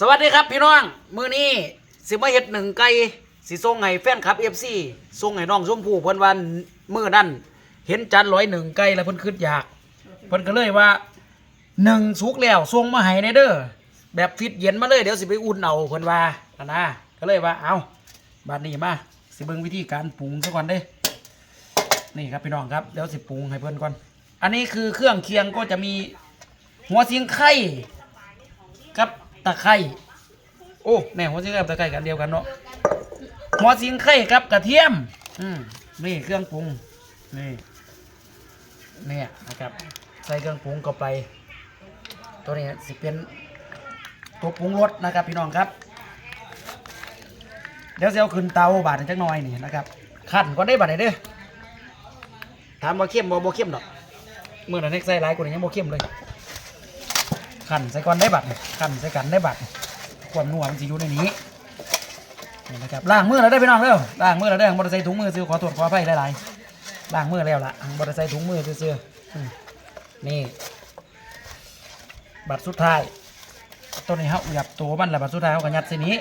สวัสดีครับพี่น้อง มือนี้สิมาเฮ็ดหนึ่งไก่สิส่งให้แฟนคลับ FC ส่งให้น้องชมพู่เพิ่นวันมือนั้นเห็นจานร้อยหนึ่งไก่แล้วเพิ่นคิดอยาก เพิ่นก็เลยว่าหนึ่งสุกแล้วส่งมาให้ในเด้อแบบฟิตเย็นมาเลยเดี๋ยวสิไปอุ่นเอาเพิ่นว่าอันนะก็เลยว่าเอาบัดนี้มาสิเบิ่งวิธีการปรุงซะก่อนเด้นี่ครับพี่น้องครับเดี๋ยวสิปรุงให้เพิ่นก่อน อันนี้คือเครื่องเคียงก็จะมีหัวสิงไข่กับ ตะไคร้โอ้แม่หัวสิงไข่กับตะไคร้กันเดียวกันเนาะหัวสิงไข่กับกระเทียม อืมนี่เครื่องปรุงนี่เนี่ยนะครับ ใส่เครื่องปรุงเข้าไป ตัวนี้สิเป็นตัวปรุงรสนะครับพี่น้องครับเดี๋ยวจะเอาขึ้นเตาบาดจักหน่อยนี่นะครับขั้นก็ได้บาดไหนเด้อถามว่าเข้มบ่บ่เข้มดอกเมื่อนั้นเน็กใส่หลายกว่านี้ยังบ่เข้มเลย ขันใส่ก่อนได้บัดนี่ขันใส่กันได้บัดความนัวมันสิอยู่ในนี้นี่นะครับล้างมือแล้วได้พี่น้องเด้อล้างมือแล้วได้อบ่ได้ใส่ถุงมือซื้อขอตรวจขออภัยหลายๆล้างมือแล้วล่ะบ่ได้ใส่ถุงมือซื้อๆนี่ บัตรสุดท้ายตัวนี้เฮาหยับตัวมันแล้วบัตรสุดท้ายเฮาก็ยัดส่นี้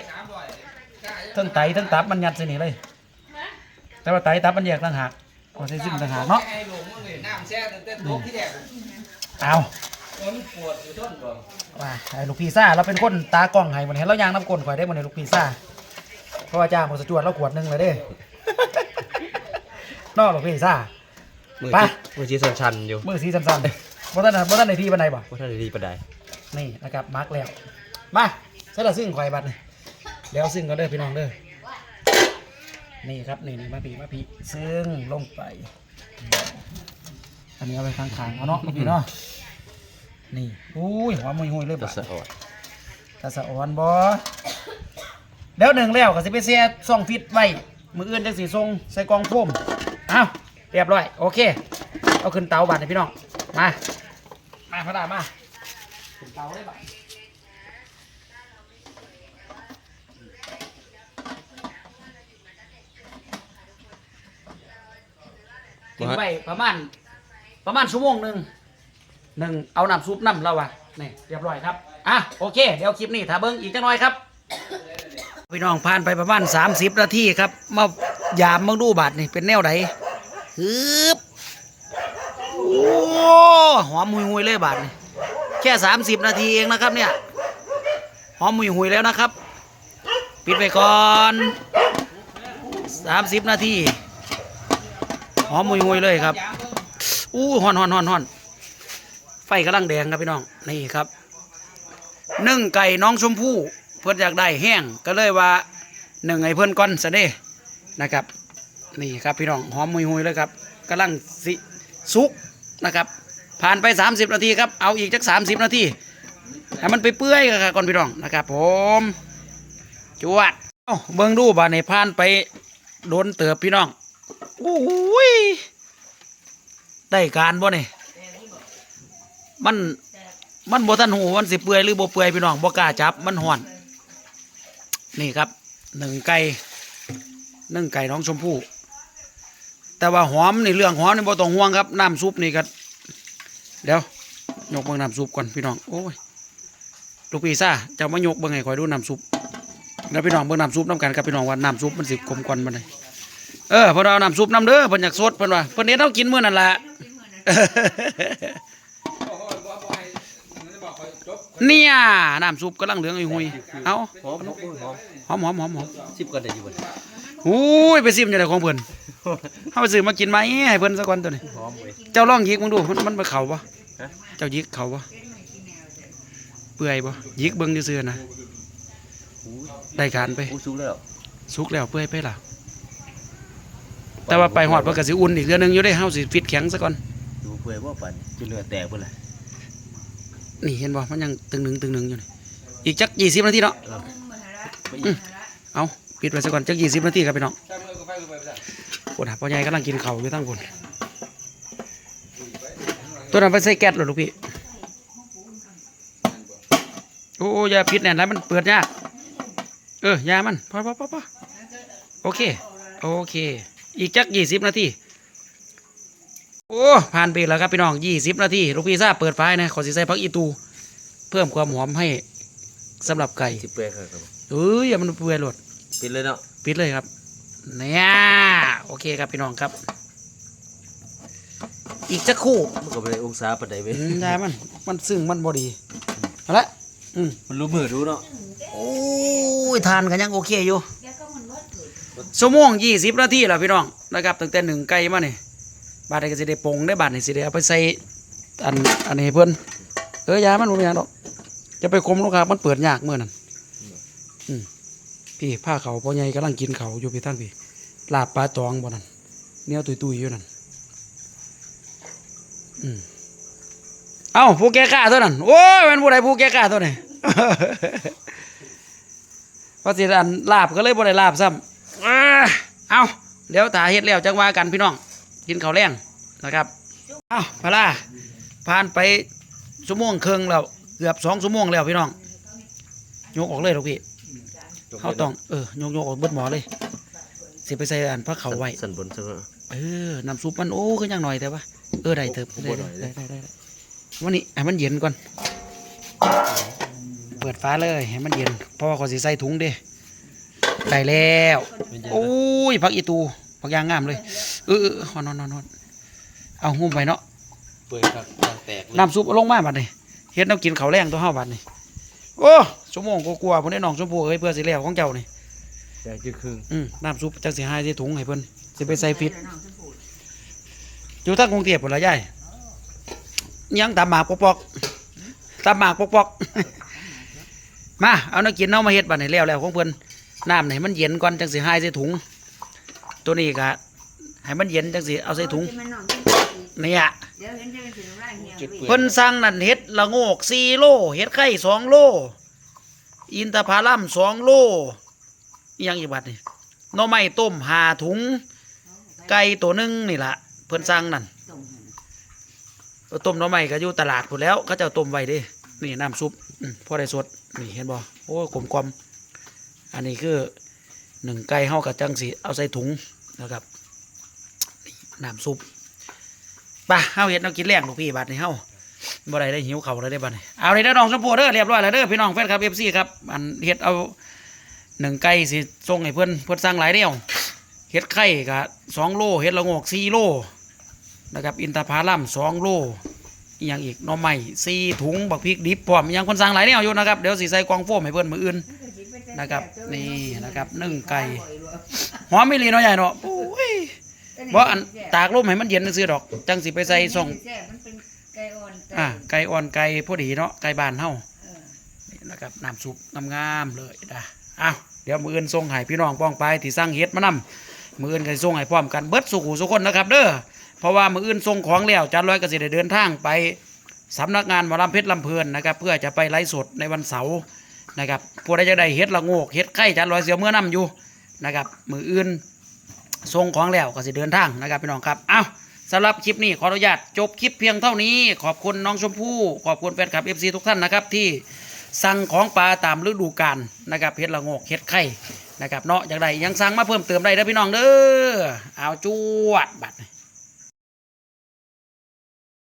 ทั้งไตทั้งตับมันยัดส่นี้เลย แต่ว่าไตตับมันแยกต่างหากเอใส่ซึ่งต่างหากเนาะเอา มันปวดอยู่ต้นบ่ว่าไอ้ลูกพีซ่าเราเป็นคนตากล้องให้มันเห็นเรายางน้ำก้นข่อยได้มันในลูกพีซ่าเพราะว่าจ้างหมดสจวดเราขวดหนึงเลยเด้ นอกลูกพีซ่า มือไปที่มือที่สันชันอยู่มือสีสั้นๆบ่ทันน่ะบ่ทันในที่บันไดบ่ ว่าท่านได้ดีปานใดนี่นะครับมาร์กแล้ว มาใส่ละซึ่งข่อยบัดนี่เดี๋ยวซึ่งก็เด้อพี่น้องเด้อนี่ครับนี่นี่มาปีมาปีซึ่งลงไป อันนี้เอาไปข้างๆเอาเนาะลูกพี่เนาะ นี่อุ้ยหัวมุยหุยเลยตับัดดสะออดตาสะอ่อนบ่เดี๋ยวหนึ่งแล้วก็สิไปเสียซ่องฟิตไว้มืออื่นจังสีทรงใส่กล่องโฟมอ้าวเรียบร้อย โอเค เอาขึ้นเตาบัดให้พี่น้อง มา มาพระดามาขึ้นเตาได้บัดทิ้งไว้ประมาณประมาณชั่วโมงหนึ่ง หนึ่งเอาน้ำซุปน้ำเราอะนี่เรียบร้อยครับอะโอเค เดี๋ยวคลิปนี้ถ้าเบิ้งอีกจังน้อยครับพี่น้องผ่านไปประมาณ 30 นาทีครับ มายามเบิ่งดูบาดนี่เป็นแนวไหนฮึบโอ้หอมหุยหุยเลยบาดนี่แค่ 30 นาทีเองนะครับเนี่ยหอมหุยหุยแล้วนะครับ ปิดไปก่อน 30 นาทีหอมหุยหุยเลยครับอู้ฮอนฮอนฮอนฮอน ไฟกำลังแดงครับพี่น้องนี่ครับนึ่งไก่น้องชมพู่เพื่อนอยากได้แห้งก็เลยว่าหนึ่งไอ้เพื่อนก่อนซะเด้นะครับ นี่ครับพี่น้องหอมมุยหุยๆเลยครับกำลังสิสุกนะครับ ผ่านไป 30 นาทีครับเอาอีกจัก30 นาทีให้มันไปเปื่อยกันก่อนพี่น้องนะครับผมจวดเอ้าเบิ่งดูบ่าในผ่านไปโดนเติบพี่น้องโอ้ยได้การบ่เนี่ย มันมันบ่ทันหูมันสิเปื่อยหรือบ่เปื่อยพี่น้องบ่กล้าจับมันห่อน นี่ครับหนึ่งไก่หนึ่งไก่น้องชมพู่แต่ว่าหอมนี่เรื่องหอมนี่บ่ต้องห่วงครับน้ำซุปนี่ก็เดี๋ยวยกเบิ่งน้ำซุปก่อนพี่น้องโอ้ยลูกพีซ่าจะมายกเบิ่งให้ข่อยดูน้ำซุปแล้วพี่น้องเบิ่งน้ำซุปน้ำกันครับพี่น้องว่าน้ำซุปมันสิกลมกลอนบ่ไดเออพิ่นเอาน้ำซุปน้ำเด้อเพิ่นอยากสดเพิ่นว่าเพิ่นเฮ็ดเฮากินมื้อนั่นแหละ เนี่ยน้ำซุปกำลังเหลืองอยู่หุยเอาหอมหอมหอมหอมหอมหอมหอมสิบกันได้อยู่บ่หูยไปซิมอยู่ไหนของเพิ่นเขาไปซื้อมากินไหมให้เพิ่นสักวันตัวนี้หอมเว้ยเจ้าลองยิกมึงดูมันมันไปเข่าปะฮะเจ้ายิกเข่าปะเปื่อยปะยิกเบิ้งซื่อๆนะอู้ได้การไปอู้สูงแล้วสุกแล้วเปื่อยไปล่ะแต่ว่าไปหอดเพิ่นก็สิอุ่นอีกเดือนหนึงอยู่ได้เฮาสิฟิตแข็งซะก่อนดูเปื่อยบ่ปานจนเนื้อแตกเบิ่ล่ะ นี่เห็นบ่มันยังตึงหนึงตึงหนึงอยู่นี่อีกจัก20นาทีเนาะไปอีกเอาปิดไว้ซะก่อนจัก20นาทีครับพี่น้องใช้มือก็ไฟก็ไปไม่ได้ปวดหัวพ่อใหญ่กำลังกินข้าวอยู่ทั้งคนตัวนั้นไปใส่แก๊สเหรอลูกพี่โอ้อยาพิษแน่นแล้วมันเปิดยากเออยามันพอพอพอพอโอเค โอเค อีกจักยี่สิบนาที โอ้ผ่านไปแล้วครับพี่น้องยี่สิบนาทีลูกพี่ทราบเปิดไฟนะขอสิใส่พักอีตู เพิ่มความหอมให้สำหรับไก่สิเปื่อยครับครับเอ้ยอย่ามันเปื่อยหลดปิดเลยเนาะปิดเลยครับเนี่ยโอเคครับพี่น้องครับ อีกจักครู่มันก็บ่ได้องศาปานใดเว้ยอืมได้มันมันซึ่งมันบอดีเอาละอืมมันรู้มือรู้เนาะโอ้ยทานกันยังโอเคอยู่ชั่วโมงยี่สิบนาทีแล้วพี่น้องนะครับตั้งแต่หนึ่งไก่มาเนี่ย บาดนี้ก็สิได้ปงได้บาดนี่สิได้เอาไปใส่อันอันนี้ให้เพื่อนเออยามันบ่มีหยังดอกจะไปคมลูกค้ามันเปิดยากเมื่อนั้นอืมพี่ผ้าเขาพ่อใหญ่กำลังกินเขาอยู่พี่ทั้งพี่ลาบปลาตองบ่นั่นเนี้ยตุยตุยอยู่นั่นอืมเอ้าผู้แก่กล้าตัวนั้นโอ้ยมันผู้ใดผู้แก่กล้าตัวนี้เพราสิอันลาบก็เลยบ่ได้ลาบซ้ำเอ้าเดี๋ยวถาเฮ็ดแล้วจังว่ากันพี่น้อง กินข้าวแรงนะครับเอาพะลาผ่านไปชั่วโมงครึ่งแล้วเกือบสองชั่วโมงแล้วพี่น้องยกออกเลยหรอกพี่เขาต้องเออยกยกออกเบิดหมอเลยสิไปใส่อันพระเขาไว้สันบนซะเนาะเออน้ำซุปมันโอ้คือยังหน่อยแต่ว่าเออได้เถอะบ่ได้หน่อยเลได้ยได้ได้ได้วันนี้ให้มันเย็นก่อน เปิดฟ้าเลยให้มันเย็นเพราะว่าเขาสิใส่ถุงเด้ได้แล้วโอ้ยผักอีตูผักยางงามเลย เออเออเออฮอนฮอนฮอนฮอนเอาหุ้มไปเนาะเปื่อยครับยางแตกเลยน้ำซุปเอาลงมาบัดนี้เฮ็ดน้ำกินข้าวแรงตัวเฮาบัดนี้โอ้ชั่วโมงกลัวาๆพุ่นได้น้องชมพู่เอ้ยเพื่อสิแล้วของเจ้านี่แตกจึครึ่งอืมน้ำซุปจักสิหายใส่ถุงให้เพิ่นสิไปใส่ฟิตอยู่ทางกรุงเทพพุ่นละยายยังตามหมากปอกๆตามหมากปอกๆมาเอาน้ำกินเอามาเฮ็ดบัดนี้แล้วแล้วของเพิ่นน้ำนี่ให้มันเย็นก่อนจังสิหายใส่ถุง ตัวนี้ก็ ให้มันเย็นจังสิเอาใส่ถุงเนี่ยเดี๋ยวเห็นจะเป็นถึงไรเหี่ยวจุดพี่เปื่อยเพิ่นสั่งนั่นเฮ็ดละโงกสี่โลเฮ็ดไข่สองโล อินทผลัมสองโลอิหยังอีกบัดนี่หน่อไม้ต้มหาถุง ไก่ตัวหนึงนี่ล่ะ เพิ่นสั่งนั่นต้มหั่นเอาต้มหน่อไม้ก็อยู่ตลาดพุ่นแล้วเขาเจ้าต้มไว้เด้นี่น้ำซุปอืมพอได้สดนี่เห็นบ่โอ้ยกลมกลอมอันนี้คือหนึ่งไก่เฮากับจังสิเอาใส่ถุงนะครับ น้ำซุปไปเฮาเฮ็ดแนวกินแรงลูกพี่บัดนี้เฮาบ่ได้ได้หิวเขาวแล้วได้บัดนี้เอาเลยเด้อน้องชมพู่เด้อเรียบร้อยแล้วเด้อพี่น้องแฟนคลับ FC ครับอันเฮ็ดเอาหนึ่งไก่สิส่งให้เพิ่อนเพิ่อนสั่งหลายแนวเฮ็ดไข่ก็สองโลเฮ็ดละงกสี่โลนะครับอินทผลัมสองโลอีหยังอีกน่อไม้สี่ถุงบักพริกดิบพร้อมยังคนสั่งหลายแนวอยู่นะครับเดี๋ยวสิใส่กองโฟมให้เพิ่อนมืออื่นนะครับนี่นะครับนึ่งไก่หอมไม่ลีเนาะใหญ่เนาะโอ้ บ่อันตากลมให้มันเย็นซื่อๆดอก จังสิไปใส่ส่องแซ่บมันเป็นไก่อ่อนไก่อะไก่อ่อนไก่พอดีเนาะไก่บ้านเฮาเออนี่นะครับน้ำซุปงามๆเลยนะอ้าวเดี๋ยวมืออื่นส่งให้พี่น้องป้องไปที่สร้างเฮ็ดมานำมืออื่นก็สิส่งให้พร้อมกันเบิดสุขุสุคนนะครับ เด้อเพราะว่ามืออื่นส่งของแล้วจันร้อยก็สิได้เดินทางไปสำนักงานหมอลำเพชรลำเพลินนะครับ เพื่อจะไปไลฟ์สดในวันเสาร์นะครับผู้ใดจะได้เฮ็ดละโงกเฮ็ดไข่จันร้อยเสียวเมื่อนํอยู่นะครับมืออื่น ส่งของแล้วก็สิเดินทางนะครับพี่น้องครับเอาสำหรับคลิปนี้ขออนุญาตจบคลิปเพียงเท่านี้ ขอบคุณน้องชมพู่ขอบคุณแฟนคลับเอฟซีทุกท่านนะครับที่สั่งของปลาตามฤดูกาลนะครับเห็ดละงกเห็ดไข่นะครับเนาะอย่างไรยังสั่งมาเพิ่มเติมได้เด้อพี่น้องเด้อเอาจวดบัตร